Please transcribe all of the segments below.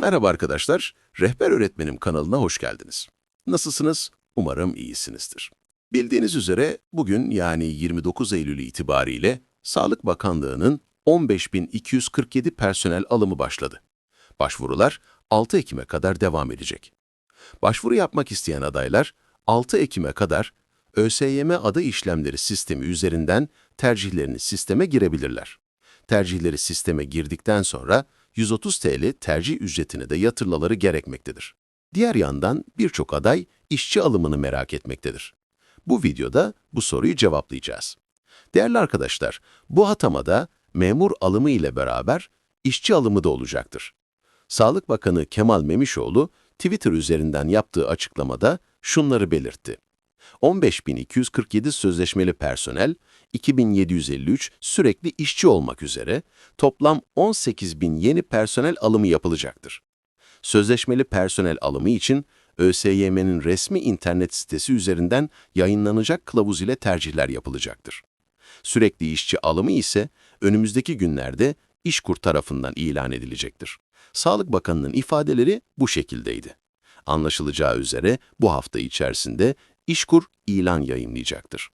Merhaba arkadaşlar, Rehber Öğretmenim kanalına hoş geldiniz. Nasılsınız? Umarım iyisinizdir. Bildiğiniz üzere bugün yani 29 Eylül itibariyle Sağlık Bakanlığı'nın 15.247 personel alımı başladı. Başvurular 6 Ekim'e kadar devam edecek. Başvuru yapmak isteyen adaylar 6 Ekim'e kadar ÖSYM adı işlemleri sistemi üzerinden tercihlerini sisteme girebilirler. Tercihleri sisteme girdikten sonra 130 TL tercih ücretine de yatırmaları gerekmektedir. Diğer yandan birçok aday işçi alımını merak etmektedir. Bu videoda bu soruyu cevaplayacağız. Değerli arkadaşlar, bu atamada memur alımı ile beraber işçi alımı da olacaktır. Sağlık Bakanı Kemal Memişoğlu Twitter üzerinden yaptığı açıklamada şunları belirtti. 15.247 sözleşmeli personel, 2753 sürekli işçi olmak üzere toplam 18.000 yeni personel alımı yapılacaktır. Sözleşmeli personel alımı için ÖSYM'nin resmi internet sitesi üzerinden yayınlanacak kılavuz ile tercihler yapılacaktır. Sürekli işçi alımı ise önümüzdeki günlerde İşkur tarafından ilan edilecektir. Sağlık Bakanı'nın ifadeleri bu şekildeydi. Anlaşılacağı üzere bu hafta içerisinde İşkur ilan yayınlayacaktır.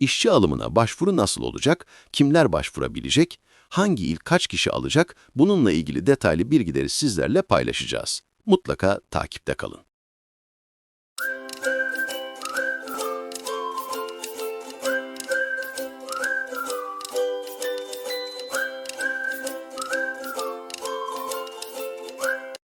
İşçi alımına başvuru nasıl olacak, kimler başvurabilecek, hangi il kaç kişi alacak bununla ilgili detaylı bilgileri sizlerle paylaşacağız. Mutlaka takipte kalın.